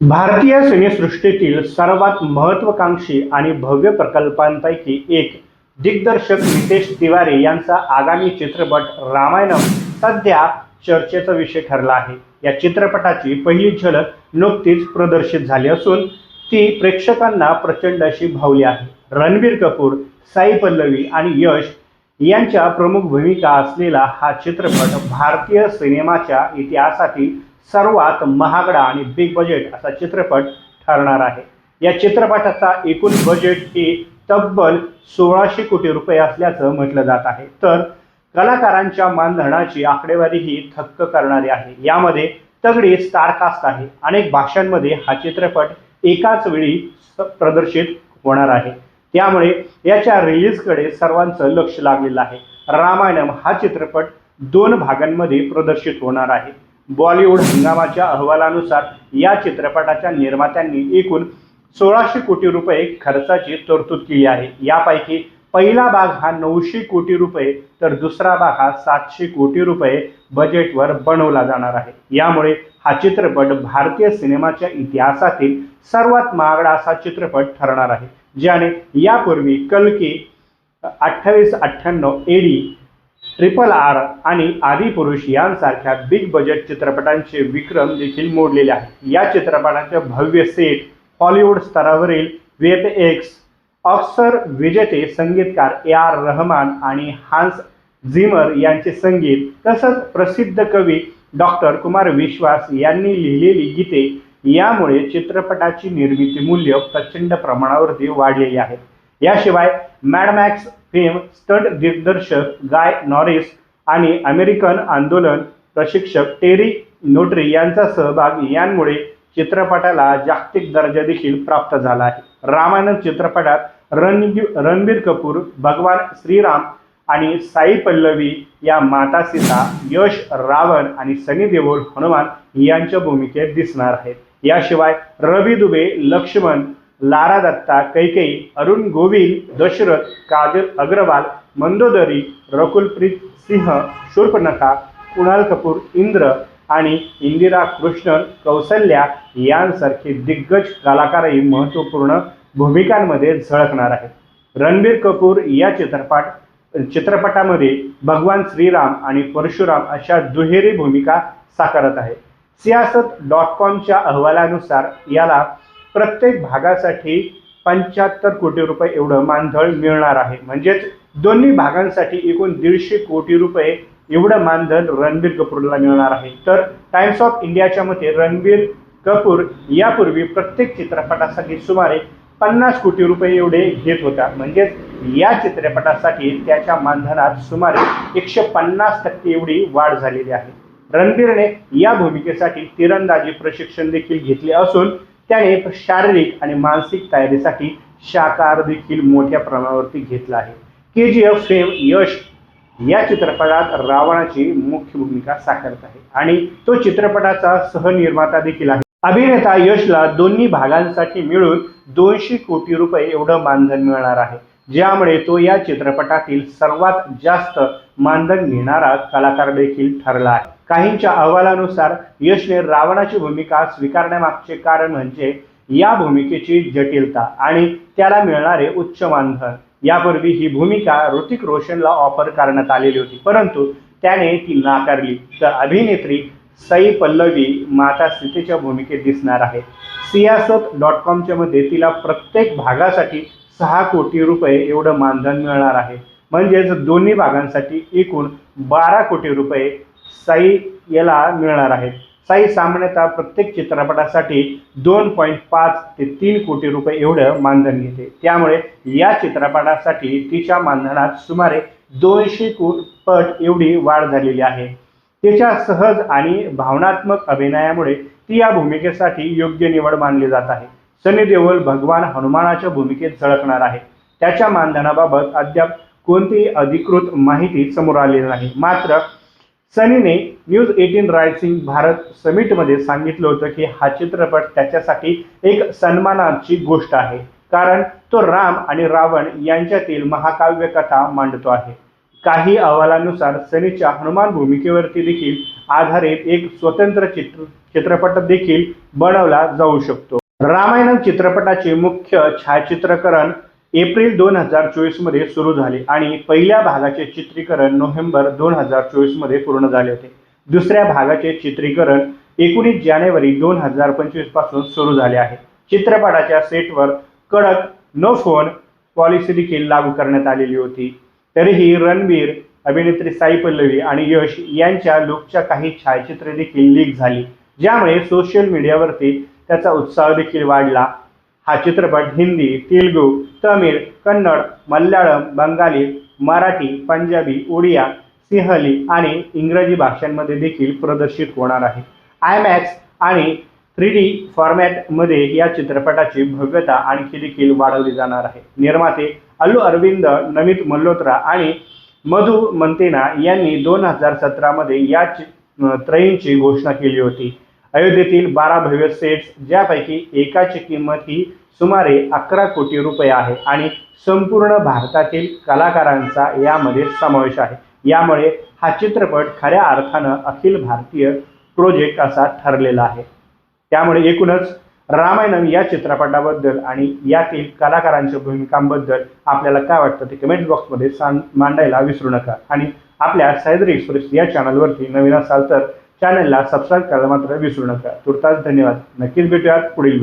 भारतीय सिनेसृष्टीतील सर्वात महत्त्वाकांक्षी आणि भव्य प्रकल्पांपैकी एक दिग्दर्शक नितेश तिवारी यांचा आगामी चित्रपट रामायणम सध्या चर्चेचा विषय ठरला आहे. या चित्रपटाची पहिली झलक नुकतीच प्रदर्शित झाली असून ती प्रेक्षकांना प्रचंड अशी भावली आहे. रणबीर कपूर साई पल्लवी आणि यश यांच्या प्रमुख भूमिका असलेला हा चित्रपट भारतीय सिनेमाच्या इतिहासातील सर्वात महागडा आणि बिग बजेट असा चित्रपट ठरणार आहे. या चित्रपटाचा एकूण बजेट हे तब्बल सोळाशे कोटी रुपये असल्याचं म्हटलं जात आहे. तर कलाकारांच्या मानधनाची आकडेवारी ही थक्क करणारी आहे. यामध्ये तगडी स्टारकास्ट आहे. अनेक भाषांमध्ये हा चित्रपट एकाच वेळी प्रदर्शित होणार आहे. त्यामुळे याच्या रिलीजकडे सर्वांचं लक्ष लागलेलं आहे. रामायणम हा चित्रपट दोन भागांमध्ये प्रदर्शित होणार आहे. बॉलिवूड हंगामाच्या अहवालानुसार या चित्रपटाच्या निर्मात्यांनी एकूण सोळाशे कोटी रुपये खर्चाची तरतूद केली आहे. यापैकी पहिला भाग हा नऊशे कोटी रुपये तर दुसरा भाग हा सातशे कोटी रुपये बजेटवर बनवला जाणार आहे. यामुळे हा चित्रपट भारतीय सिनेमाच्या इतिहासातील सर्वात महागडा असा चित्रपट ठरणार आहे. ज्याने यापूर्वी कल्की अठ्ठावीस अठ्ठ्याण्णव एडी ट्रिपल आर आणि आदिपुरुष यांसारख्या बिग बजेट चित्रपटांचे विक्रम देखील मोडलेले आहेत. या चित्रपटाचे भव्य सेट हॉलिवूड स्तरावरील वेब एक्स ऑक्सर विजेते संगीतकार ए आर रहमान आणि हान्स झिमर यांचे संगीत तसंच प्रसिद्ध कवी डॉक्टर कुमार विश्वास यांनी लिहिलेली गीते यामुळे चित्रपटाची निर्मिती मूल्य प्रचंड प्रमाणावरती वाढलेली आहेत याशिवाय मॅडमॅक्स फेम स्टंट दिग्दर्शक गाय नॉरिस आणि अमेरिकन आंदोलन प्रशिक्षक टेरी नोटरी यांचा सहभाग यांमुळे चित्रपटाला जागतिक दर्जा देखील प्राप्त झाला आहे. रामायण चित्रपटात रणबीर रणबीर कपूर भगवान श्रीराम आणि साई पल्लवी या माता सीता यश रावण आणि सनी देओल हनुमान यांच्या भूमिकेत दिसणार आहेत. याशिवाय रवी दुबे लक्ष्मण लारा दत्ता कैकेयी अरुण गोविल दशरथ काजल अग्रवाल मंदोदरी रकुलप्रीत सिंह शूर्पनखा कुणाल कपूर इंद्र आणि इंदिरा कृष्णन कौसल्या यांसारखे दिग्गज कलाकारही महत्त्वपूर्ण भूमिकांमध्ये झळकणार आहेत. रणबीर कपूर या चित्रपट चित्रपटामध्ये भगवान श्रीराम आणि परशुराम अशा दुहेरी भूमिका साकारत आहे. सियासत डॉट कॉमच्या अहवालानुसार याला प्रत्येक भागासाठी पंच्याहत्तर कोटी रुपये एवढं मानधन मिळणार आहे. म्हणजेच दोन्ही भागांसाठी एकूण दीडशे कोटी रुपये एवढं मानधन रणबीर कपूरला मिळणार आहे. तर टाइम्स ऑफ इंडियाच्या मते रणबीर कपूर यापूर्वी प्रत्येक चित्रपटासाठी सुमारे पन्नास कोटी रुपये एवढे घेत होता. म्हणजेच या चित्रपटासाठी त्याच्या मानधनात सुमारे एकशे पन्नास टक्के एवढी वाढ झालेली आहे. रणबीरने या भूमिकेसाठी तिरंदाजी प्रशिक्षण देखील घेतले असून त्याने शारीरिक आणि मानसिक तयारीसाठी शाकार देखील मोठ्या प्रमाणावरती घेतला आहे. के जी एफ फेम यश या चित्रपटात रावणाची मुख्य भूमिका साकारत आहे आणि तो चित्रपटाचा सहनिर्माता देखील आहे. अभिनेता यशला दोन्ही भागांसाठी मिळून दोनशे कोटी रुपये एवढं मानधन मिळणार आहे. ज्यामुळे तो या चित्रपटातील सर्वात जास्त मानधन घेणारा कलाकार देखील ठरला आहे. काहींच्या अहवालानुसार यशने रावणाची भूमिका स्वीकारण्यामागचे कारण म्हणजे या भूमिकेची जटिलता आणि त्याला मिळणारे उच्च मानधन. यापूर्वी ही भूमिका ऋतिक रोशनला ऑफर करण्यात आलेली होती परंतु त्याने ती नाकारली. तर अभिनेत्री सई पल्लवी माता सीतेच्या भूमिकेत दिसणार आहे. सियासत डॉट कॉमच्या मध्ये तिला प्रत्येक भागासाठी सहा कोटी रुपये एवढं मानधन मिळणार आहे. म्हणजेच दोन्ही भागांसाठी एकूण बारा कोटी रुपये साई याला मिळणार आहेत. साई सामान्यतः प्रत्येक चित्रपटासाठी दोन पॉईंट पाच ते तीन कोटी रुपये एवढं मानधन घेते. त्यामुळे या चित्रपटासाठी तिच्या मानधनात सुमारे दोनशे कोट पट एवढी वाढ झालेली आहे. तिच्या सहज आणि भावनात्मक अभिनयामुळे ती या भूमिकेसाठी योग्य निवड मानली जात आहे. सनी देओल भगवान हनुमानाच्या भूमिकेत झळकणार आहे. त्याच्या मानधनाबाबत अद्याप कोणतीही अधिकृत माहिती समोर आलेली नाही. मात्र सनीने न्यूज एटीन रायसिंग भारत समिटमध्ये सांगितलं होतं की हा चित्रपट त्याच्यासाठी एक सन्मानाची गोष्ट आहे. कारण तो राम आणि रावण यांच्यातील महाकाव्य कथा मांडतो आहे. काही अहवालानुसार सनीच्या हनुमान भूमिकेवरती देखील आधारित एक स्वतंत्र चित्र चित्रपट देखील बनवला जाऊ शकतो. रामायणम चित्रपटाचे मुख्य छायाचित्रकरण एप्रिल दोन हजार चोवीसमध्ये सुरू झाले आणि पहिल्या भागाचे चित्रीकरण नोव्हेंबर दोन हजार चोवीसमध्ये पूर्ण झाले होते. दुसऱ्या भागाचे चित्रीकरण एकोणीस जानेवारी दोन हजार पंचवीसपासून सुरू झाले आहे. चित्रपटाच्या सेटवर कडक नो फोन पॉलिसी देखील लागू करण्यात आलेली होती. तरीही रणबीर अभिनेत्री साई पल्लवी आणि यश यांच्या लुकच्या काही छायाचित्रे देखील लीक झाली. ज्यामुळे सोशल मीडियावरती त्याचा उत्साह देखील वाढला. हा चित्रपट हिंदी तेलुगू तमिळ कन्नड मल्याळम बंगाली मराठी पंजाबी ओडिया सिंहली आणि इंग्रजी भाषांमध्ये देखील प्रदर्शित होणार आहे. आयमॅक्स आणि थ्री डी फॉर्मॅटमध्ये या चित्रपटाची भव्यता आणखी देखील वाढवली जाणार आहे. निर्माते अल्लू अरविंद नमित मल्होत्रा आणि मधु मंतेना यांनी दोन हजार सतरामध्ये या चि त्रयींची घोषणा केली होती. अयोध्येतील बारा भव्य सेट्स ज्यापैकी एकाची किंमत ही सुमारे अकरा कोटी रुपये आहे आणि संपूर्ण भारतातील कलाकारांचा यामध्ये समावेश आहे. यामुळे हा चित्रपट खऱ्या अर्थानं अखिल भारतीय प्रोजेक्ट असा ठरलेला आहे. त्यामुळे एकूणच रामायणम या चित्रपटाबद्दल आणि यातील कलाकारांच्या भूमिकांबद्दल आपल्याला काय वाटतं ते कमेंट बॉक्समध्ये सांग मांडायला विसरू नका. आणि आपल्या सह्याद्री एक्सप्रेस या चॅनलवरती नवीन असाल तर चॅनलला सबस्क्राईब करायला मात्र विसरू नका. तुर्तास धन्यवाद. नक्कीच भेटूयात पुढील